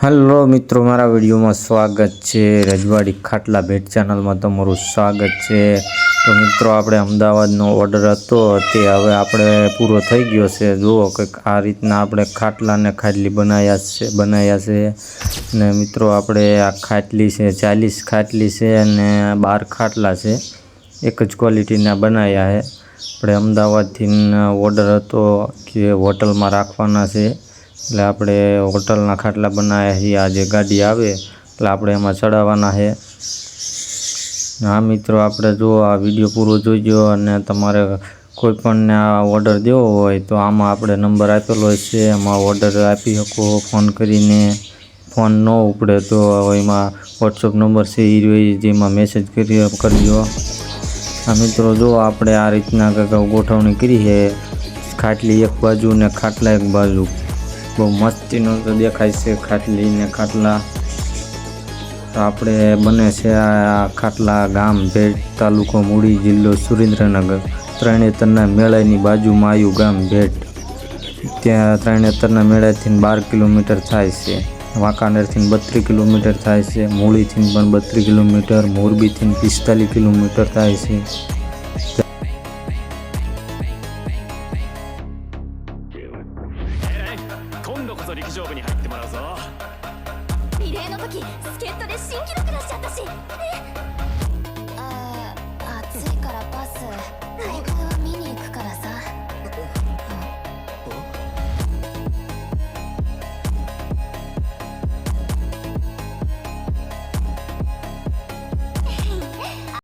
Hello મિત્રો, મારા વિડીયોમાં સ્વાગત છે રજવાડી ખાટલા ભેટ ચેનલમાં તમારું સ્વાગત છે. તો મિત્રો, આપણે અમદાવાદનો ઓર્ડર હતો, તે હવે આપણે પૂરો થઈ ગયો છે. જુઓ કે આ રીતના આપણે ખાટલાને ખાટલી બનાવ્યા છે બનાવ્યા છે. ને મિત્રો, આપણે આ ખાટલી છે, ચાલીસ ખાટલી છે અને બાર ખાટલા છે. એક જ ક્વોલિટીના બનાવ્યા છે. આપણે અમદાવાદથી ઓર્ડર હતો, કે હોટલમાં રાખવાના છે. એટલે આપણે હોટલના ખાટલા બનાવ્યા છીએ. આ જે ગાડી આવે, એટલે આપણે એમાં ચડાવવાના છે. હા, મિત્રો, આપણે જો આ વીડિયો પૂરો જોઈજો અને તમારે કોઈ પણને આ ઓર્ડર દેવો હોય તો આમાં આપણે નંબર આપેલો છે. એમાં ઓર્ડર આપી શકો ફોન કરીને. ફોન ન ઉપડે તો એમાં વોટ્સઅપ નંબર છે એ રહ્યો જેમાં મેસેજ કરી, કરજો. આ મિત્રો, જો આપણે આ રીતના ગોઠવણી કરી છે. ખાટલી એક બાજુ ને ખાટલા એક બાજુ. બહુ મસ્તીનો તો દેખાય છે ખાટલી ને ખાટલા. તો આપણે બને છે આ ખાટલા ગામ ભેટ તાલુકો મૂડી જિલ્લો સુરેન્દ્રનગર. ત્રણેતરના મેળાની બાજુમાં આવ્યું ગામ ભેટ. ત્યાં ત્રણેતરના મેળાથી બાર કિલોમીટર થાય છે. વાંકાનેરથી બત્રીસ કિલોમીટર થાય છે. મૂળીથી પણ બત્રીસ કિલોમીટર, મોરબીથી પિસ્તાલીસ કિલોમીટર થાય છે. こそ陸上部に入ってもらうぞ。リレーの時助っ人で新記録出しちゃったし。え？